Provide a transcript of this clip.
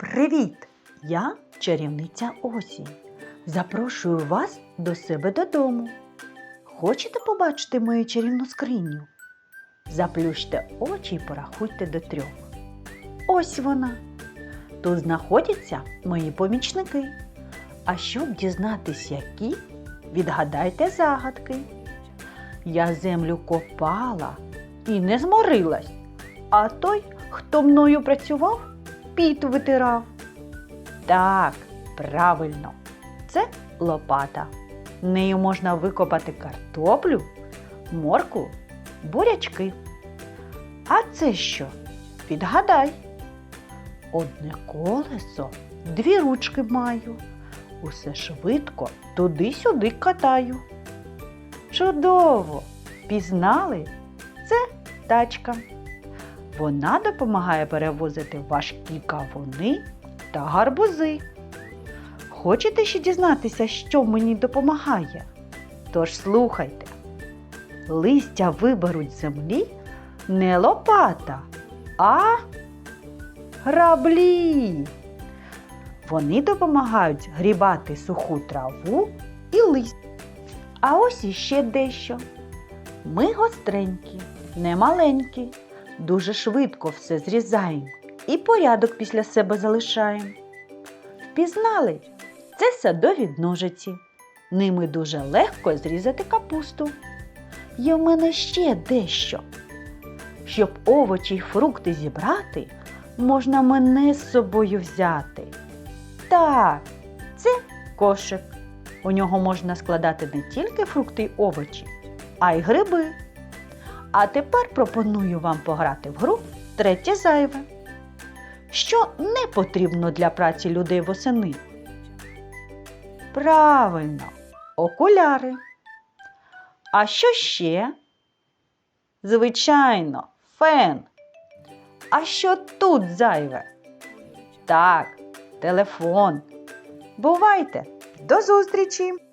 Привіт! Я чарівниця осінь. Запрошую вас до себе додому. Хочете побачити мою чарівну скриню? Заплющте очі і порахуйте до трьох. Ось вона. Тут знаходяться мої помічники. А щоб дізнатись, які, відгадайте загадки. Я землю копала і не зморилась, а той, хто мною працював, піт витирав. Так, правильно, це лопата. Нею можна викопати картоплю, морку, бурячки. А це що? Відгадай. Одне колесо, дві ручки маю. Усе швидко туди-сюди катаю. Чудово! Пізнали? Це тачка. Вона допомагає перевозити важкі кавуни та гарбузи. Хочете ще дізнатися, що мені допомагає? Тож слухайте. Листя виберуть землі не лопата, а граблі. Вони допомагають грібати суху траву і листя. А ось іще дещо. Ми гостренькі, не маленькі, дуже швидко все зрізаємо і порядок після себе залишаємо. Впізнали? Це садові ножиці. Ними дуже легко зрізати капусту. Є в мене ще дещо. Щоб овочі й фрукти зібрати, можна мене з собою взяти. Так, це кошик. У нього можна складати не тільки фрукти й овочі, а й гриби. А тепер пропоную вам пограти в гру третє зайве. Що не потрібно для праці людей восени? Правильно, окуляри. А що ще? Звичайно, фен. А що тут зайве? Так, телефон. Бувайте! До зустрічі!